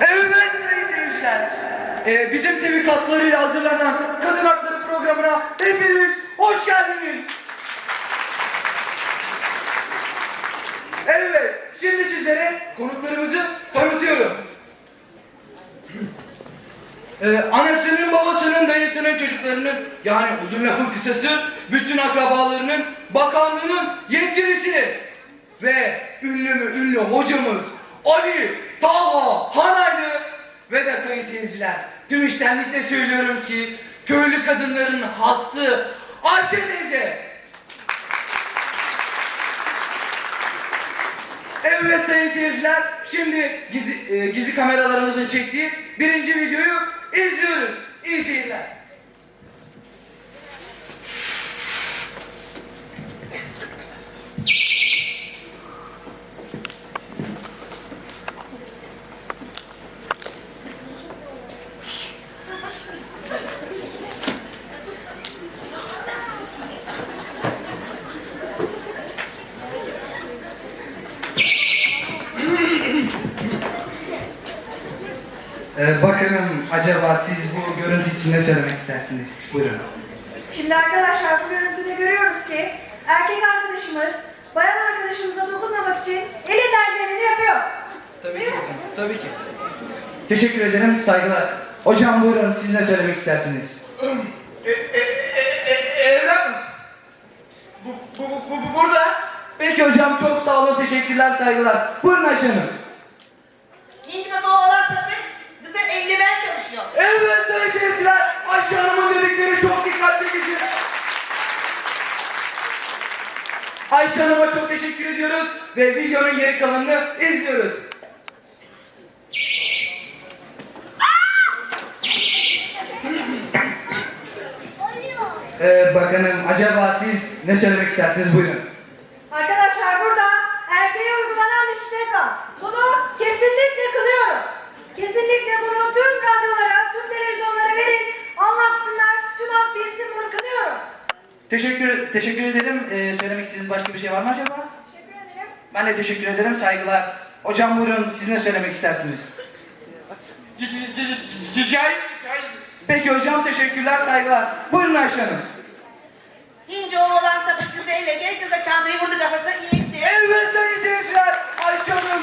Evet sayın seyirciler. Ee, bizim TV katlarıyla hazırlanan Kadın Hakları programına hepiniz hoş geldiniz. Evet, şimdi sizlere konuklarımızı tanıtıyorum. Ee, anasının, babasının, dayısının, çocuklarının yani uzun lafın kısası bütün akrabalarının, bakanlığının yetkilisi ve ünlü mü ünlü hocamız Ali Talha Hanaylı ve de sayın seyirciler tüm iştenlikle söylüyorum ki köylü kadınların hası Ayşe teyze. Evet sayın seyirciler, şimdi gizli, e, gizli kameralarımızın çektiği birinci videoyu izliyoruz. İyi seyirler. Bakalım acaba siz bu görüntü için ne söylemek istersiniz? Buyurun. Şimdi arkadaşlar bu görüntüde görüyoruz ki erkek arkadaşımız bayan arkadaşımıza dokunmamak için elinden geleni yapıyor. Tabii Değil ki tabii ki. Teşekkür ederim, saygılar. Hocam buyurun, siz ne söylemek istersiniz? E, e, e, e, evladım. Bu, bu, bu, bu, bu burada. Peki hocam, çok sağ olun, teşekkürler, saygılar. Buyurun Ayşe Hanım. Hiç baba oğlan sapık, bize eldiven çalışıyor. Evet sayın seyirciler, Ayşe Hanım'ın dedikleri çok dikkat çekici. Ayşe Hanım'a çok teşekkür ediyoruz ve videonun geri kalanını izliyoruz. Ee, bakanım acaba siz ne söylemek istersiniz buyurun. Arkadaşlar burada erkeğe uygulanan bir şiddet var. Bunu kesinlikle kılıyorum. Kesinlikle bunu tüm radyolara, tüm televizyonlara verin, anlatsınlar, tüm halk bilsin bunu kılıyorum. Teşekkür teşekkür ederim. Ee, söylemek istediğiniz başka bir şey var mı acaba? Teşekkür ederim. Ben de teşekkür ederim. Saygılar. Hocam buyurun siz ne söylemek istersiniz? Peki hocam teşekkürler saygılar. Buyurun Ayşe Hanım. Hince o oğlan sapık kızı elledi, kız da çantayı vurdu kafasına iyitti. Evet sayın seyirciler. Ayşe Hanım.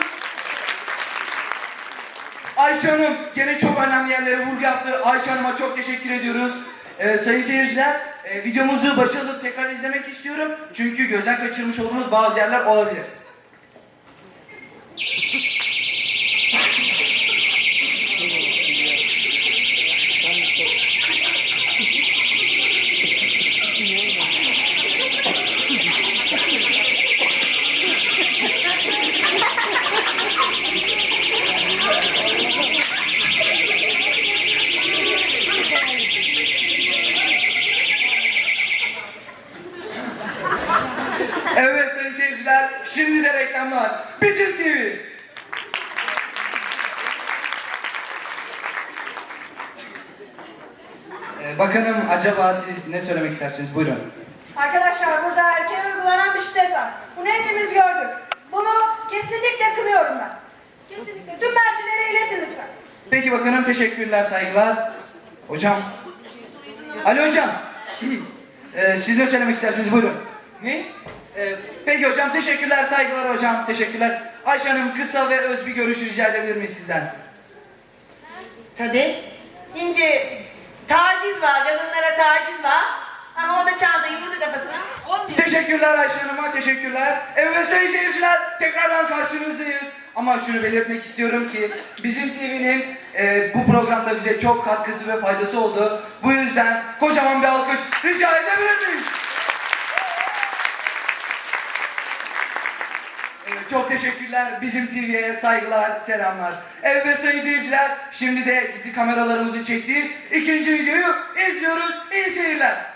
Ayşe Hanım gene çok önemli yerlere vurgu yaptı. Ayşe Hanım'a çok teşekkür ediyoruz. Ee, sayın seyirciler e, videomuzu başarılı tekrar izlemek istiyorum. Çünkü gözden kaçırmış olduğumuz bazı yerler olabilir. Evet sayın seyirciler şimdi de reklamlar. Bizim TV. Ee, bakanım acaba siz ne söylemek istersiniz? Buyurun. Arkadaşlar burada erkeğe uygulanan bir şiddet var. Bunu hepimiz gördük. Bunu kesinlikle kılıyorum ben. Kesinlikle. Tüm mercilere iletin lütfen. Peki bakanım teşekkürler saygılar. Hocam. Ali hocam. Ee, siz ne söylemek istersiniz? Buyurun. Ne? Ee, peki hocam teşekkürler saygılar hocam. Teşekkürler. Ayşe Hanım kısa ve öz bir görüş rica edebilir miyiz sizden? Tabii. Hince taciz var, kadınlara taciz var. Ama o da çantayı vurdu kafasına. Olmuyor. Teşekkürler Ayşe Hanım'a, teşekkürler. Evet sayın seyirciler, tekrardan karşınızdayız. Ama şunu belirtmek istiyorum ki bizim TV'nin e, bu programda bize çok katkısı ve faydası oldu. Bu yüzden kocaman bir alkış rica edebilir miyiz? Çok teşekkürler. Bizim TV'ye saygılar, selamlar. Evet sayın seyirciler, şimdi de gizli kameralarımızın çektiği ikinci videoyu izliyoruz. İyi seyirler.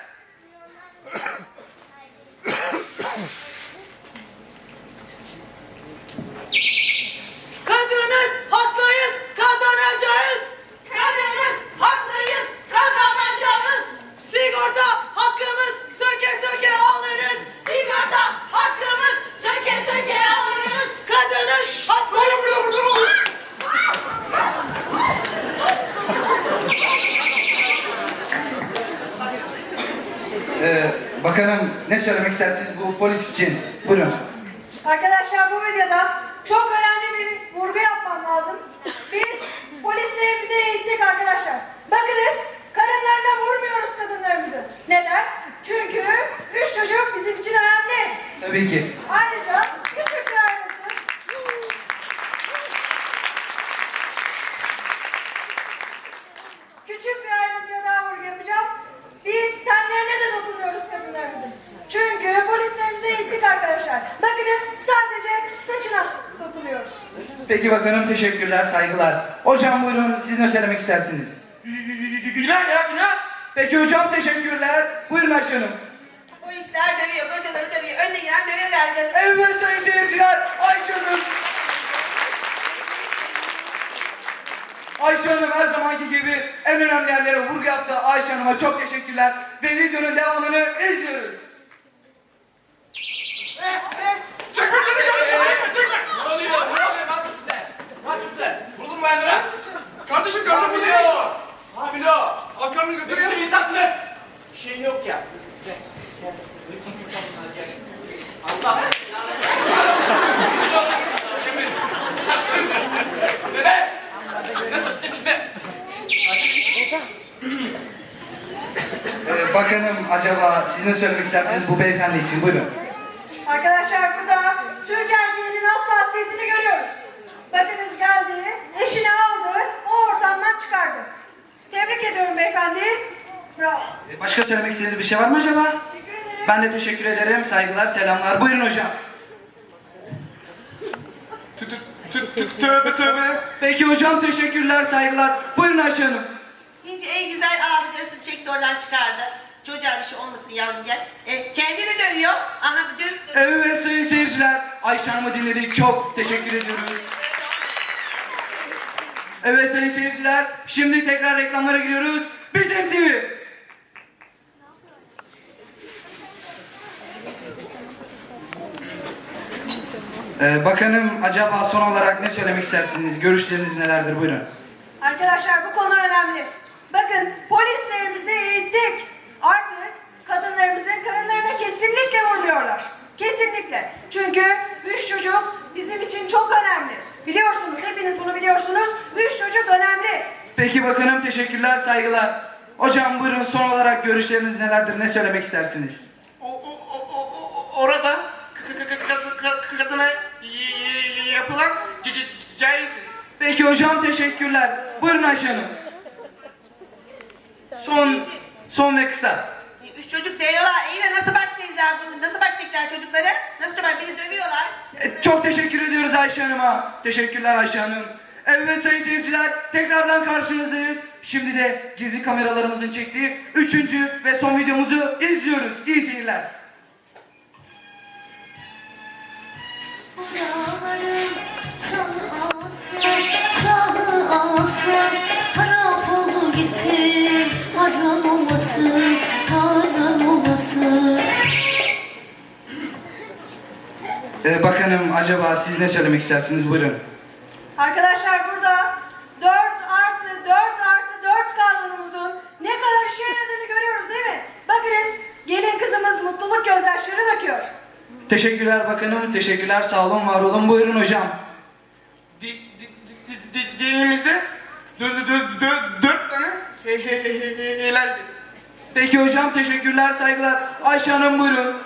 Ne söylemek istersiniz bu polis için? Buyurun. Arkadaşlar bu videoda çok önemli bir vurgu yapmam lazım. Biz polislerimizi eğittik arkadaşlar. Bakınız karınlarına vurmuyoruz kadınlarımızı. Neden? Çünkü üç çocuk bizim için önemli. Tabii ki. Ayrıca küçük bir ayrıntı. Küçük bir ayrıntıya daha vurgu yapacağım. Biz tenlerine de dokunmuyoruz kadınlarımızın. Çünkü polislerimize eğittik arkadaşlar. Bakınız sadece saçına dokunuyoruz. Peki bakanım teşekkürler, saygılar. Hocam buyurun siz ne söylemek istersiniz? Günah ya günah. Peki hocam teşekkürler. Buyurun Ayşe Hanım. Polisler dövüyor, kocaları dövüyor. Önüne gelen dövüyor Evet sayın seyirciler, Ayşe Hanım. Ayşe Hanım her zamanki gibi en önemli yerlere vurgu yaptı. Ayşe Hanım'a çok teşekkürler. Ve videonun devamını izliyoruz. O. Al karnını götür ya. insansınız. Bir şeyin yok ya. Gel. Gel. İnsansın gel. Allah. Neden? Nasıl tutayım şimdi? Ee, bakanım acaba siz ne söylemek istersiniz bu beyefendi için? Buyurun. Arkadaşlar burada Türk erkeğinin hassasiyetini görüyoruz. Bakınız geldi, eşini aldı, o ortamdan çıkardı. Tebrik ediyorum beyefendi. Bravo. Ee, başka söylemek istediğiniz bir şey var mı acaba? Teşekkür ederim. Ben de teşekkür ederim. Saygılar, selamlar. Buyurun hocam. Tövbe tövbe. Peki hocam teşekkürler, saygılar. Buyurun Ayşe Hanım. İnce en güzel ağzı göğsünü çekti oradan çıkardı. Çocuğa bir şey olmasın yavrum gel. E, kendini dövüyor. Aha döv. Evet sayın seyirciler, Ayşe Hanım'ı dinledik. Çok teşekkür ediyoruz. Evet sayın seyirciler, şimdi tekrar reklamlara giriyoruz. Bizim TV. Ee, bakanım acaba son olarak ne söylemek istersiniz? Görüşleriniz nelerdir? Buyurun. Arkadaşlar bu konu önemli. Bakın polislerimizi eğittik. Artık kadınlarımızın karınlarına kesinlikle vurmuyorlar. Kesinlikle. Çünkü üç çocuk bizim için çok önemli. Biliyorsunuz, hepiniz bunu biliyorsunuz. Üç çocuk önemli. Peki bakanım teşekkürler, saygılar. Hocam buyurun son olarak görüşleriniz nelerdir? Ne söylemek istersiniz? O, o, o, o, o- orada kadına yapılan caiz Peki hocam teşekkürler. Buyurun Ayşe Hanım. Son, son ve kısa. Üç çocuk dövüyorlar. İyi de nasıl bakacaklar bunu? Nasıl bakacaklar çocuklara? Nasıl bak beni dövüyorlar. E, Çok teşekkür ediyoruz Ayşe Hanım'a. Teşekkürler Ayşe Hanım. Evet sayın seyirciler tekrardan karşınızdayız. Şimdi de gizli kameralarımızın çektiği üçüncü ve son videomuzu izliyoruz. İyi seyirler. Ee, bakanım acaba siz ne söylemek istersiniz? Buyurun. Burada 4 artı 4 artı 4 kanunumuzun ne kadar işe yaradığını görüyoruz değil mi? Bakınız gelin kızımız mutluluk gözyaşları döküyor. Teşekkürler bakanım. Teşekkürler. Sağ olun, var olun. Buyurun hocam. dinimizde dört, dört, dört, dört tane he- he- he- he- he- helaldir. Peki hocam teşekkürler, saygılar. Ayşe Hanım buyurun.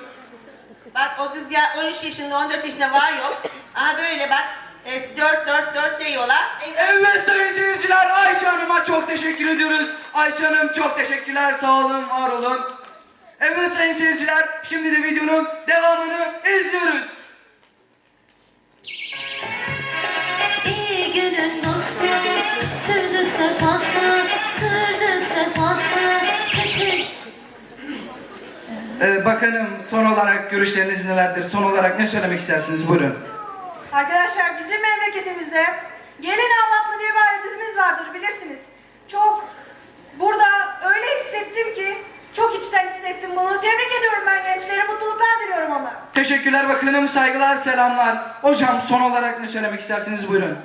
Bak o kız ya 13 yaşında 14 yaşında var yok. Aha böyle bak. E, 4 4 4 diyorlar. E, Evet sayın seyirciler Ayşe Hanım'a çok teşekkür ediyoruz. Ayşe Hanım çok teşekkürler sağ olun var olun. Evet sayın seyirciler şimdi de videonun devamını izliyoruz. İyi günün dostu, sürdü sefası, sürdü sefası Kötü Ee, bakanım son olarak görüşleriniz nelerdir? Son olarak ne söylemek istersiniz? Buyurun. Arkadaşlar bizim memleketimizde gelin ağlatma diye bir adetimiz vardır bilirsiniz. Çok burada öyle hissettim ki çok içten hissettim bunu. Tebrik ediyorum ben gençlere mutluluklar diliyorum onlara. Teşekkürler bakanım saygılar selamlar. Hocam son olarak ne söylemek istersiniz? Buyurun.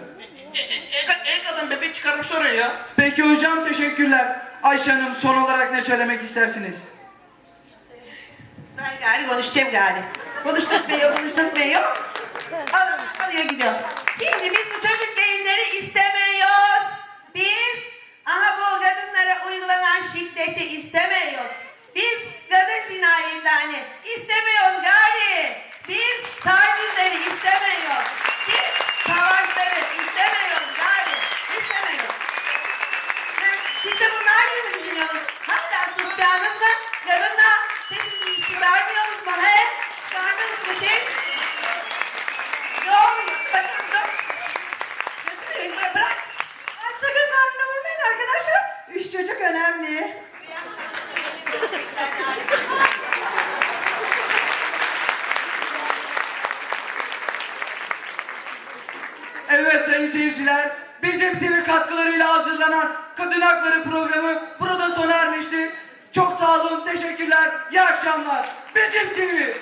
E, e, e, e kadın bebek çıkarmış oraya ya. Peki hocam teşekkürler. Ayşe Hanım son olarak ne söylemek istersiniz? Ay gari konuşacağım gari. Konuşturtmuyor, konuşturtmuyor. Al, alıyor gidiyor. Şimdi biz bu çocuk yayınları istemiyoruz. Biz aha bu kadınlara uygulanan şiddeti istemiyoruz. Biz kadın cinayetlerini istemiyoruz gari. Biz tacizleri istemiyoruz. Biz savaşları istemiyoruz gari. İstemiyoruz. Siz de bunlar gibi düşünüyorsunuz. Hatta susacağınız mı? Kadınla siz iş çıkarmıyorsunuz mu? He? Çıkarmıyorsunuz mu siz? Yok. Bakın yok. Götürün, bırak, Bırak. Ay, sakın karnına vurmayın arkadaşlar. Üç çocuk önemli. Evet sayın seyirciler, bizim TV katkılarıyla hazırlanan Kadın Hakları programı burada sona ermişti. Çok sağ olun, teşekkürler, iyi akşamlar. Bizim TV.